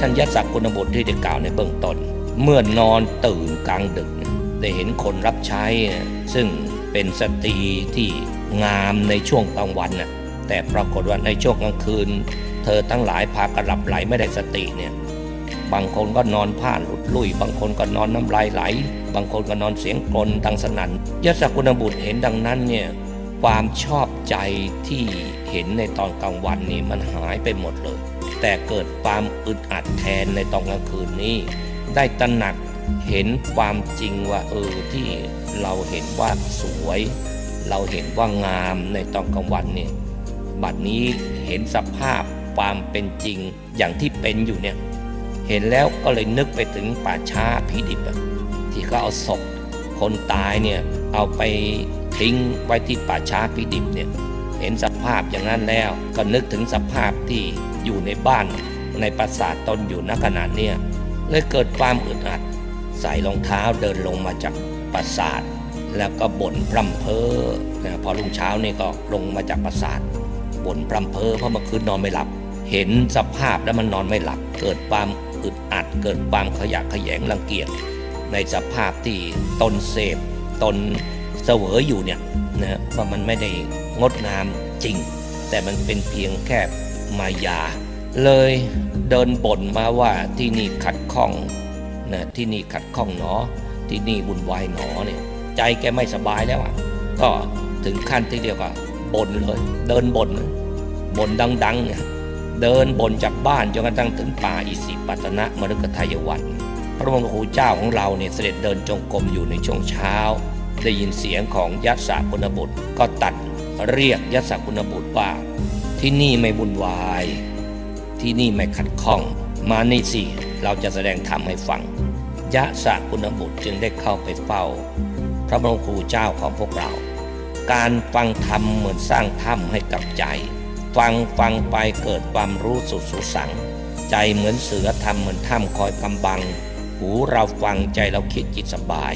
ทันยศกุณบุตรที่ได้กล่าวในเบื้องต้น เมื่อนอนตื่นกลางดึก ได้เห็นคนรับใช้ ซึ่งเป็นสตรีที่งามในช่วงกลางวันน่ะแต่ปรากฏว่าในช่วงกลางคืน เธอทั้งหลายพากระหลับไหลไม่ได้สติเนี่ยบางคนก็นอนผ้าหลุดลุ่ยบางคนก็นอนน้ำลายไหล บางคนก็นอนเสียงกลนดังสนั่นยศกุณบุตรเห็นดังนั้นเนี่ยความชอบ ใจที่เห็นในตอนกลางวันนี่มันหายไปหมดเลย แต่เกิดความอึดอัดแทนในตอนกลางคืนนี้ ได้ตระหนักเห็นความจริงว่าเออที่เราเห็นว่าสวย เราเห็นว่างามในตอนกลางวันเนี่ยบัดนี้เห็นสภาพความเป็นจริงอย่างที่เป็นอยู่เนี่ยเห็นแล้วก็เลยนึกไปถึงป่าช้าผีดิบที่เขาเอาศพคนตายเนี่ยเอาไป ทิ้งไว้ที่ป่าช้าผีดิบเนี่ยเห็นสภาพอย่างนั้นแล้ว ก็นึกถึงสภาพที่อยู่ในบ้านในปราสาทตนอยู่ณขณะเนี้ยเลยเกิดความอึดอัด ใส่รองเท้าเดินลงมาจากปราสาท แล้วก็บ่นพร่ำเพ้อะพอรุ่งเช้านี่ก็ลงมาจากปราสาทบ่นพร่ำเพ้อเพราะเมื่อคืนนอนไม่หลับ เห็นสภาพแล้วมันนอนไม่หลับ เกิดความอึดอัด เกิดความขยะแขยงรังเกียจในสภาพที่ตนเสพตน เสวยอยู่เนี่ยนะว่ามันไม่ได้งดงามจริง แต่มันเป็นเพียงแค่มายา เลยเดินบ่นมาว่าที่นี่ขัดข้องนะที่นี่ขัดข้องหนอ ที่นี่วุ่นวายหนอเนี่ยใจแกไม่สบายแล้วอะก็ถึงขั้นที่เรียกว่าบ่นเลย เดินบ่นบ่นดังๆเนี่ยเดินบ่นจากบ้านจนกระทั่งถึงป่าอิสิปตนะมฤคทายวัน พระบรมครูเจ้าของเราเนี่ยเสด็จเดินจงกรมอยู่ในช่วงเช้า ได้ยินเสียงของยักษ์สากุณบุตรก็ตัดเรียกยักษ์สากุณบุตรว่า ที่นี่ไม่วุ่นวาย ที่นี่ไม่ขัดข้อง มานี่สิเราจะแสดงธรรมให้ฟังยะสะกุณบุตรจึงได้เข้าไปเฝ้า พระบรมครูเจ้าของพวกเรา การฟังธรรมเหมือนสร้างถ้ำให้กับใจ ฟังฟังไปเกิดความรู้สุดสุสัง ใจเหมือนเสือทำเหมือนถ้ำคอยกำบัง หูเราฟังใจเราคิดจิตสบาย